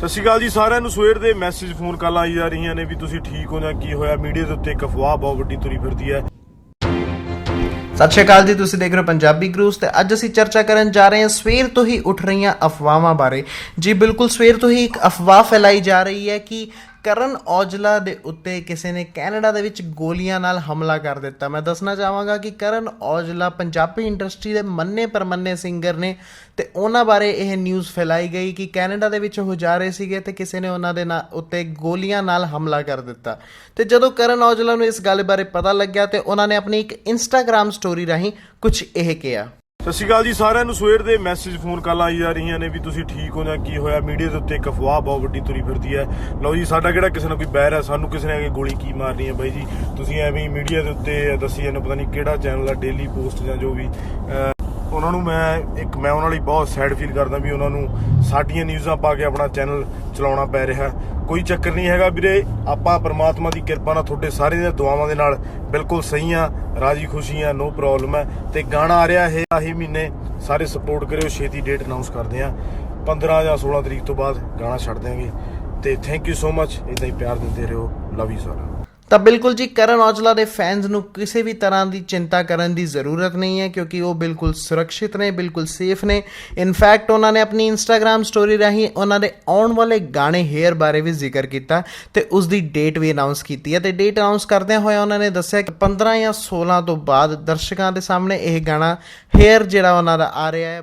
ਸਤਿ ਸ਼੍ਰੀ ਅਕਾਲ ਜੀ, ਸਾਰਿਆਂ ਨੂੰ ਸਵੇਰ ਦੇ ਮੈਸੇਜ ਫੋਨ ਕਾਲਾਂ ਆਈ ਜਾ ਰਹੀਆਂ ਨੇ ਵੀ ਤੁਸੀਂ ਠੀਕ ਹੋ ਜਾਂ ਕੀ ਹੋਇਆ? ਮੀਡੀਆ ਦੇ ਉੱਤੇ ਇੱਕ ਅਫਵਾਹ ਬਹੁਤ ਵੱਡੀ ਤੁਰੀ ਫਿਰਦੀ ਹੈ। ਸਤਿ ਸ਼੍ਰੀ ਅਕਾਲ ਜੀ, ਤੁਸੀਂ ਦੇਖ ਰਹੇ ਹੋ ਪੰਜਾਬੀ ਗਰੂਸ ਤੇ ਅੱਜ ਅਸੀਂ ਚਰਚਾ ਕਰਨ ਜਾ ਰਹੇ ਹਾਂ ਸਵੇਰ ਤੋਂ ਹੀ ਉੱਠ ਰਹੀਆਂ ਅਫਵਾਹਾਂ ਬਾਰੇ। ਜੀ ਬਿਲਕੁਲ, ਸਵੇਰ ਤੋਂ ਹੀ ਇੱਕ ਅਫਵਾਹ ਫੈਲਾਈ ਜਾ ਰਹੀ ਹੈ ਕਿ ਕਰਨ ਔਜਲਾ ਦੇ ਉੱਤੇ ਕਿਸੇ ਨੇ ਕੈਨੇਡਾ ਦੇ ਵਿੱਚ ਗੋਲੀਆਂ ਨਾਲ ਹਮਲਾ ਕਰ ਦਿੱਤਾ। ਮੈਂ ਦੱਸਣਾ ਚਾਹਾਂਗਾ ਕਿ ਕਰਨ ਔਜਲਾ ਪੰਜਾਬੀ ਇੰਡਸਟਰੀ ਦੇ ਮੰਨੇ ਪਰਮੰਨੇ ਸਿੰਗਰ ਨੇ ਤੇ ਉਹਨਾਂ ਬਾਰੇ ਇਹ ਨਿਊਜ਼ ਫੈਲਾਈ ਗਈ ਕਿ ਕੈਨੇਡਾ ਦੇ ਵਿੱਚ ਉਹ ਜਾ ਰਹੇ ਸੀਗੇ ਤੇ ਕਿਸੇ ਨੇ ਉਹਨਾਂ ਦੇ ਨਾਲ ਉੱਤੇ ਗੋਲੀਆਂ ਨਾਲ ਹਮਲਾ ਕਰ ਦਿੱਤਾ। ਤੇ ਜਦੋਂ ਕਰਨ ਔਜਲਾ ਨੂੰ ਇਸ ਗੱਲ ਬਾਰੇ ਪਤਾ ਲੱਗਿਆ ਤੇ ਉਹਨਾਂ ਨੇ ਆਪਣੀ ਇੱਕ ਇੰਸਟਾਗ੍ਰam ਸਟੋਰੀ ਰਾਹੀਂ ਕੁਝ ਇਹ ਕਿਹਾ। ਸਤਿ ਸ਼੍ਰੀ ਅਕਾਲ ਜੀ, ਸਾਰਿਆਂ ਨੂੰ ਸਵੇਰ ਦੇ ਮੈਸੇਜ ਫੋਨ ਕਾਲਾਂ ਆਈ ਜਾ ਰਹੀਆਂ ਨੇ ਵੀ ਤੁਸੀਂ ਠੀਕ ਹੋ ਜਾਂ ਕੀ ਹੋਇਆ। ਮੀਡੀਆ ਦੇ ਉੱਤੇ ਇੱਕ ਅਫਵਾਹ ਬਹੁਤ ਵੱਡੀ ਤੁਰੀ ਫਿਰਦੀ ਹੈ। ਲਓ ਜੀ, ਸਾਡਾ ਕਿਹੜਾ ਕਿਸੇ ਨਾਲ ਕੋਈ ਬੈਰ ਹੈ, ਸਾਨੂੰ ਕਿਸੇ ਨੇ ਆ ਗੋਲੀ ਕੀ ਮਾਰਨੀ ਹੈ ਬਾਈ ਜੀ? ਤੁਸੀਂ ਐਵੇਂ ਹੀ ਮੀਡੀਆ ਦੇ ਉੱਤੇ ਦੱਸੀ ਜਾਂਦੇ ਪਤਾ ਨਹੀਂ ਕਿਹੜਾ ਚੈਨਲ ਆ ਡੇਲੀ ਪੋਸਟ ਜਾਂ ਜੋ ਵੀ ਉਹਨਾਂ ਨੂੰ ਮੈਂ ਇੱਕ ਮੈਂ ਉਹਨਾਂ ਲਈ ਬਹੁਤ ਸੈਡ ਫੀਲ ਕਰਦਾ ਵੀ ਉਹਨਾਂ ਨੂੰ ਸਾਡੀਆਂ ਨਿਊਜ਼ਾਂ ਪਾ ਕੇ ਆਪਣਾ ਚੈਨਲ ਚਲਾਉਣਾ ਪੈ ਰਿਹਾ। ਕੋਈ ਚੱਕਰ ਨਹੀਂ ਹੈਗਾ ਵੀਰੇ, ਆਪਾਂ ਪਰਮਾਤਮਾ ਦੀ ਕਿਰਪਾ ਨਾਲ ਤੁਹਾਡੇ ਸਾਰਿਆਂ ਦੀਆਂ ਦੁਆਵਾਂ ਦੇ ਨਾਲ ਬਿਲਕੁਲ ਸਹੀ ਆ ਰਾਜੀ ਖੁਸ਼ੀ ਆ ਨੋ ਪ੍ਰੋਬਲਮ ਹੈ। ਤੇ ਗਾਣਾ ਆ ਰਿਹਾ ਇਹ ਆਹੀ ਮਹੀਨੇ ਸਾਰੇ ਸਪੋਰਟ ਕਰਿਓ, ਛੇਤੀ ਡੇਟ ਅਨਾਉਂਸ ਕਰਦੇ ਆ 15 ਜਾਂ 16 ਤਰੀਕ ਤੋਂ ਬਾਅਦ ਗਾਣਾ ਛੱਡ ਦਿਆਂਗੇ। ਤੇ ਥੈਂਕ ਯੂ ਸੋ ਮੱਚ ਇਦਾਂ ਹੀ ਪਿਆਰ ਦਿੰਦੇ ਰਹੋ। ਲਵ ਯੂ ਸਾਰਾ ਤਾਂ ਬਿਲਕੁਲ ਜੀ, ਕਰਨ ਔਜਲਾ ਦੇ ਫੈਨਸ ਨੂੰ ਕਿਸੇ ਵੀ ਤਰ੍ਹਾਂ ਦੀ ਚਿੰਤਾ ਕਰਨ ਦੀ ਜ਼ਰੂਰਤ ਨਹੀਂ ਹੈ, ਕਿਉਂਕਿ ਉਹ ਬਿਲਕੁਲ ਸੁਰੱਖਿਅਤ ਨੇ, ਬਿਲਕੁਲ ਸੇਫ ਨੇ। ਇਨਫੈਕਟ ਉਹਨਾਂ ਨੇ ਆਪਣੀ ਇੰਸਟਾਗ੍ਰam ਸਟੋਰੀ ਰਾਹੀਂ ਉਹਨਾਂ ਦੇ ਆਉਣ ਵਾਲੇ ਗਾਣੇ ਹੇਅਰ ਬਾਰੇ ਵੀ ਜ਼ਿਕਰ ਕੀਤਾ ਤੇ ਉਸ ਦੀ ਡੇਟ ਵੀ ਅਨਾਉਂਸ ਕੀਤੀ ਹੈ। ਤੇ ਡੇਟ ਅਨਾਉਂਸ ਕਰਦਿਆਂ ਹੋਇਆ ਉਹਨਾਂ ਨੇ ਦੱਸਿਆ ਕਿ 15 ਜਾਂ 16 ਤੋਂ ਬਾਅਦ ਦਰਸ਼ਕਾਂ ਦੇ ਸਾਹਮਣੇ ਇਹ ਗਾਣਾ ਹੇਅਰ ਜਿਹੜਾ ਉਹਨਾਂ ਦਾ ਆ ਰਿਹਾ ਹੈ।